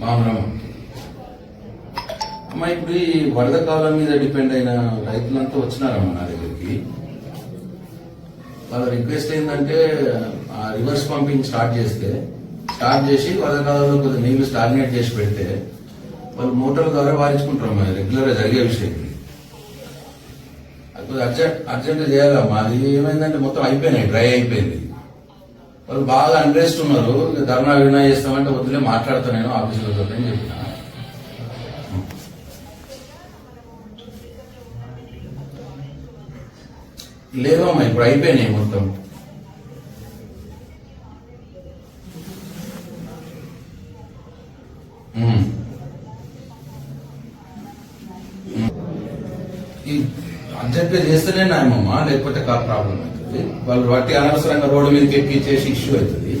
మామరమ్మ అమ్మ ఇప్పుడు ఈ వరద కాలం మీద డిపెండ్ అయిన రైతులంతా వచ్చినారమ్మ నా దగ్గరికి. వాళ్ళ రిక్వెస్ట్ ఏంటంటే ఆ రివర్స్ పంపింగ్ స్టార్ట్ చేస్తే స్టార్ట్ చేసి వరద కాలంలో కొద్దిగా నీళ్ళు స్టార్నేట్ చేసి పెడితే వాళ్ళు మోటార్ ద్వారా వారించుకుంటారు రెగ్యులర్గా జరిగే విషయం అది అర్జెంట్ అర్జెంట్ చేయాలమ్మా. అది ఏమైందంటే మొత్తం అయిపోయినాయి డ్రై అయిపోయింది. వాళ్ళు బాగా అన్రెస్ట్ ఉన్నారు. ధర్నా వినా చేస్తామంటే వద్దులే మాట్లాడతా నేను ఆఫీసులో అని చెప్పిన. లేవమ్మా ఇప్పుడు అయిపోయినాయి మొత్తం. ఈ అర్జెంట్గా చేస్తేనే న్యాయమమ్మా లేకపోతే కా ప్రాబ్లం అవుతుంది. వాళ్ళు వాటి అనవసరంగా రోడ్డు మీదకి ఎక్కించేసి ఇష్యూ అవుతుంది.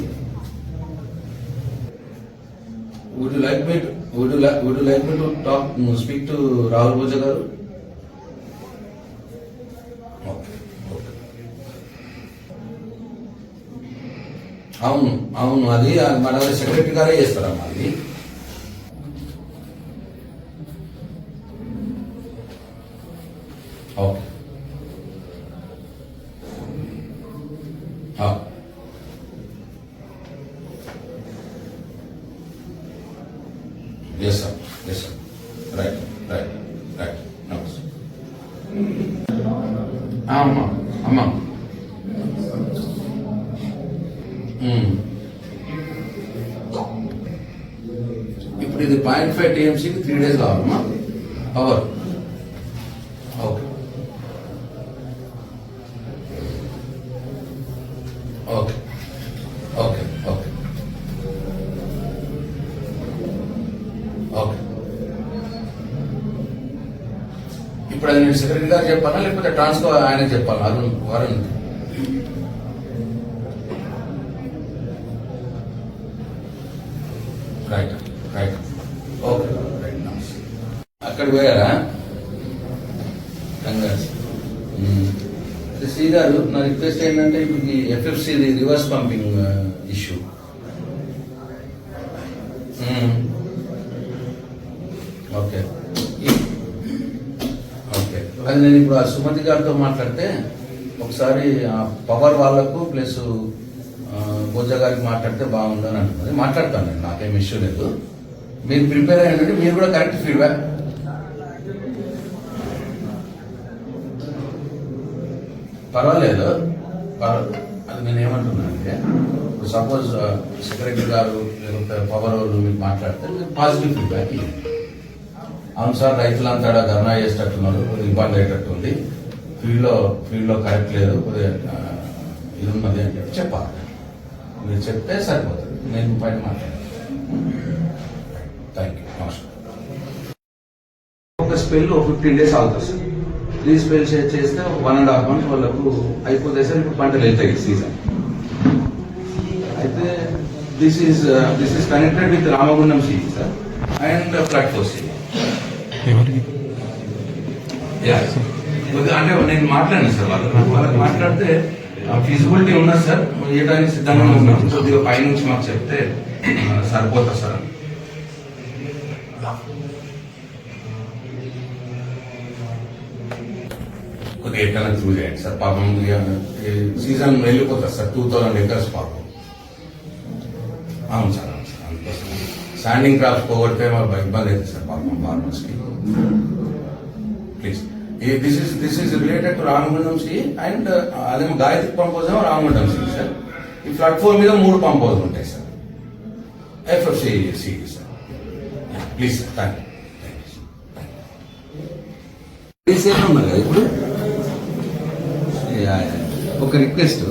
Would like me would like would like me to talk speak to Rahul Pooja గారు ఓకే అవును అవును అది మన సెక్రటరీ గారే చేస్తారమ్మా అది okay yes sir yes sir right right right నమస్తే ఆ, అమ్మా అమ్మా. ఉమ్. ఇప్పుడు ఇది పాయింట్ ఫైవ్ టీఎంసీకి త్రీ డేస్ కావాలమ్మా. Power okay okay. Okay. Okay. Okay. ఇప్పుడు అది నేను సెక్రటరీ గారు చెప్పాలా? లేకపోతే ట్రాన్స్ఫర్ ఆయన చెప్పాలా? Arun Varun right right okay right నమస్తే. అక్కడికి పోయారా? కంగ్రాట్స్. శ్రీ గారు నా రిక్వెస్ట్ ఏంటంటే ఇప్పుడు ఈ FFC reverse pumping issue okay okay అది నేను ఇప్పుడు ఆ సుమతి గారితో మాట్లాడితే ఒకసారి ఆ పవర్ వాళ్ళకు ప్లస్ బోజ గారికి మాట్లాడితే బాగుందని అంటున్నది మాట్లాడతాను నేను నాకేం ఇష్యూ లేదు. మీరు ప్రిపేర్ అయ్యండి మీరు కూడా కరెక్ట్ ఫీడ్బ్యాక్ పర్వాలేదు. పర్వాలేదు అది నేను ఏమంటున్నానంటే ఇప్పుడు సపోజ్ సెక్రటరీ గారు లేకపోతే పవర్ వాళ్ళు మీరు మాట్లాడితే మీరు పాజిటివ్ ఫీడ్బ్యాక్ ఇవ్వండి. అవును సార్ రైతులంతా ధర్నా చేసేటట్టున్నారు కొద్దిగా ఇబ్బంది అయ్యేటట్టు ఉంది. ఫీల్డ్లో ఫీల్డ్లో కరెక్ట్ లేదు కొద్దిగా ఇది ఉన్నది అని చెప్పి చెప్పాలి. మీరు చెప్తే సరిపోతుంది. నేను పైన మాట్లాడతాను. థ్యాంక్ యూ నమస్కారం. ఒక స్పెల్ ఫిఫ్టీన్ డేస్ అవుతుంది సార్. త్రీ స్పెల్స్ చేస్తే వన్ అండ్ హాఫ్ మంత్ వాళ్ళకు అయిపోతాయి సార్ ఇప్పుడు పంటలు వెళ్తాయి సీజన్ అయితే this is this is connected with Ramagundam C sir and platform C అంటే నేను మాట్లాడాను సార్ వాళ్ళకి నాకు వాళ్ళకి మాట్లాడితే ఫిజిబిలిటీ ఉన్నది సార్ చేయడానికి సిద్ధంగా ఉన్నాం. కొద్దిగా పైనుంచి మాకు చెప్తే ఆ, సరిపోతుంది సార్ అని. కొద్దిగా ఎట్లా త్రూ చేయండి సార్ పాపం ఇక ఈ సీజన్ వెళ్ళిపోతుంది సార్ టూ థౌసండ్ ఎకర్స్ పాపం అవును సార్ అవును సార్ అందుకోసం శాండింగ్ క్రాప్స్ పోగొడితే మాకు ఇబ్బంది అవుతుంది సార్ పాపం ఫార్మర్స్కి please this is this is related to Ramagundam C and అదేమో గాయత్రి పంప్ హౌస్ ఏమో రామగుండం సి సార్ ఈ ప్లాట్ఫామ్ మీద మూడు పంప్ హౌస్ ఉంటాయి sir FFC C sir please sir thank you safe ఉన్నారు కదా ఇప్పుడు యా, యా. ఒక రిక్వెస్ట్.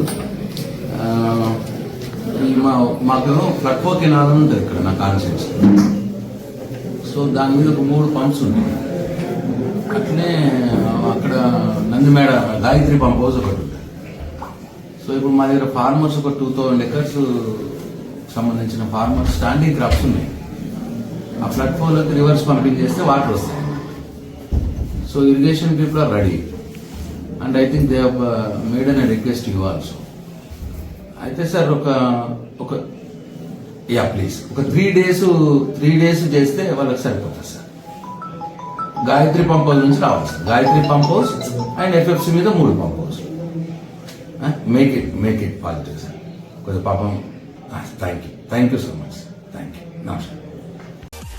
మా మాకు ఫ్లడ్ ఫోర్ కెనాల్ అని ఉంటుంది ఇక్కడ నా కాన్సెప్ట్స్ సో దాని మీద ఒక మూడు పంప్స్ ఉంటాయి అట్లనే అక్కడ నందిమేడ గాయత్రి పంప్ హౌస్ ఒకటి ఉంది. సో ఇప్పుడు మా దగ్గర ఫార్మర్స్ ఒక టూ థౌజండ్ ఎకర్స్ సంబంధించిన ఫార్మర్స్ స్టాండింగ్ క్రాప్స్ ఉన్నాయి. ఆ ఫ్లడ్ ఫ్లోలోకి రివర్స్ పంపింగ్ చేస్తే వాటర్ వస్తాయి so irrigation people are ready and I think they made an request you also అయితే సార్ ఒక ఒక యా ప్లీజ్. ఒక త్రీ డేస్ త్రీ డేస్ చేస్తే వాళ్ళకి సరిపోతుంది సార్. గాయత్రి పంప్ హౌస్ నుంచి రావాలి sir. Gayatri pump house and FFC మీద మూడు pump house make it make it positive sir. కొద్దిగా పాపం thank you thank you so much thank you నమస్కారం